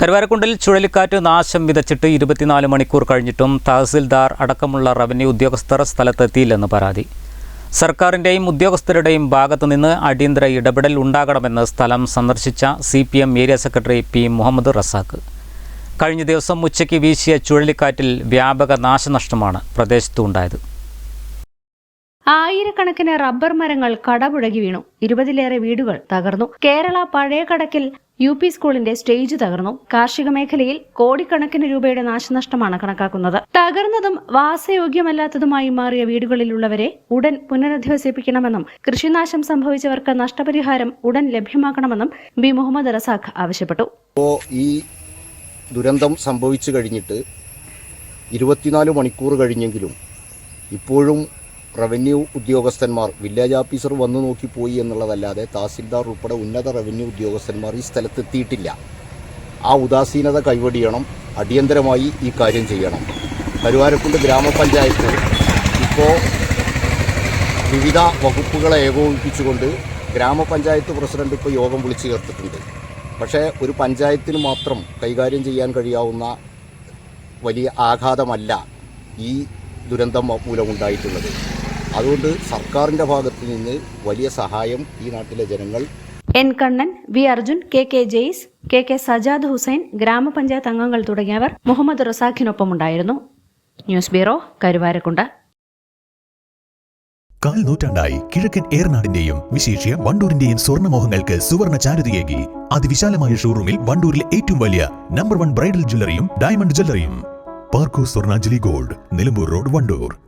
കരുവാരക്കുണ്ടിൽ ചുഴലിക്കാറ്റ് നാശം വിതച്ചിട്ട് ഇരുപത്തിനാല് മണിക്കൂർ കഴിഞ്ഞിട്ടും തഹസിൽദാർ അടക്കമുള്ള റവന്യൂ ഉദ്യോഗസ്ഥർ സ്ഥലത്തെത്തിയില്ലെന്ന് പരാതി. സർക്കാരിന്റെയും ഉദ്യോഗസ്ഥരുടെയും ഭാഗത്തുനിന്ന് അടിയന്തര ഇടപെടൽ ഉണ്ടാകണമെന്ന് സ്ഥലം സന്ദർശിച്ച C P M area secretary P Muhammad Razak. കഴിഞ്ഞ ദിവസം ഉച്ചയ്ക്ക് വീശിയ ചുഴലിക്കാറ്റിൽ വ്യാപക നാശനഷ്ടമാണ് പ്രദേശത്തുണ്ടായത് ആയിരക്കണക്കിന് റബ്ബർ മരങ്ങൾ കടപുഴകി വീണു. ഇരുപതിലേറെ വീടുകൾ തകർന്നു. കേരള പഴയ കടക്കിൽ യു പി സ്കൂളിന്റെ സ്റ്റേജ് തകർന്നു. കാർഷിക മേഖലയിൽ കോടിക്കണക്കിന് രൂപയുടെ നാശനഷ്ടമാണ് കണക്കാക്കുന്നത്. തകർന്നതും വാസയോഗ്യമല്ലാത്തതുമായി മാറിയ വീടുകളിലുള്ളവരെ ഉടൻ പുനരധിവസിപ്പിക്കണമെന്നും കൃഷിനാശം സംഭവിച്ചവർക്ക് നഷ്ടപരിഹാരം ഉടൻ ലഭ്യമാക്കണമെന്നും ബി. മുഹമ്മദ് റസാഖ് ആവശ്യപ്പെട്ടു. ഈ ദുരന്തം സംഭവിച്ചു കഴിഞ്ഞിട്ട് ഇരുപത്തിനാല് മണിക്കൂർ കഴിഞ്ഞെങ്കിലും ഇപ്പോഴും റവന്യൂ ഉദ്യോഗസ്ഥന്മാർ വില്ലേജ് ഓഫീസർ വന്നു നോക്കിപ്പോയി എന്നുള്ളതല്ലാതെ തഹസിൽദാർ ഉൾപ്പെടെ ഉന്നത റവന്യൂ ഉദ്യോഗസ്ഥന്മാർ ഈ സ്ഥലത്തെത്തിയിട്ടില്ല. ആ ഉദാസീനത കൈവടിയണം അടിയന്തരമായി ഈ കാര്യം ചെയ്യണം. കരുവാരക്കുണ്ട് ഗ്രാമപഞ്ചായത്ത് ഇപ്പോൾ വിവിധ വകുപ്പുകളെ ഏകോപിപ്പിച്ചുകൊണ്ട് ഗ്രാമപഞ്ചായത്ത് പ്രസിഡന്റ് ഇപ്പോൾ യോഗം വിളിച്ചു ചേർത്തിട്ടുണ്ട്. പക്ഷേ ഒരു പഞ്ചായത്തിന് മാത്രം കൈകാര്യം ചെയ്യാൻ കഴിയാവുന്ന വലിയ ആഘാതമല്ല ഈ ദുരന്തം മൂലമുണ്ടായിട്ടുള്ളത്. അതുകൊണ്ട് സർക്കാരിന്റെ ഭാഗത്ത് നിന്ന് വലിയ സഹായം ഈ നാട്ടിലെ ജനങ്ങൾ N Kannan V Arjun K K Jaise K K Sajad Hussain ഗ്രാമപഞ്ചായത്ത് അംഗങ്ങൾ തുടങ്ങിയവർ മുഹമ്മദ് റസാഖിനൊപ്പമുണ്ടായിരുന്നു. News bureau Karuvarakundu. കാൽ നൂറ്റാണ്ടായി കിഴക്കൻ ഏറനാടിന്റെയും വിശേഷ്യ വണ്ടൂരിന്റെയും സ്വർണമോഹങ്ങൾക്ക് സുവർണ ചാരുതയേകി. അതിവിശാലമായ ഷോറൂമിൽ വണ്ടൂരിലെ ഏറ്റവും വലിയ നമ്പർ വൺ ബ്രൈഡൽ ജ്വല്ലറിയും ഡയമണ്ട് ജ്വല്ലറിയും പാർക്കോ സ്വർണാഞ്ജലി ഗോൾഡ് നിലമ്പൂർ റോഡ് വണ്ടൂർ.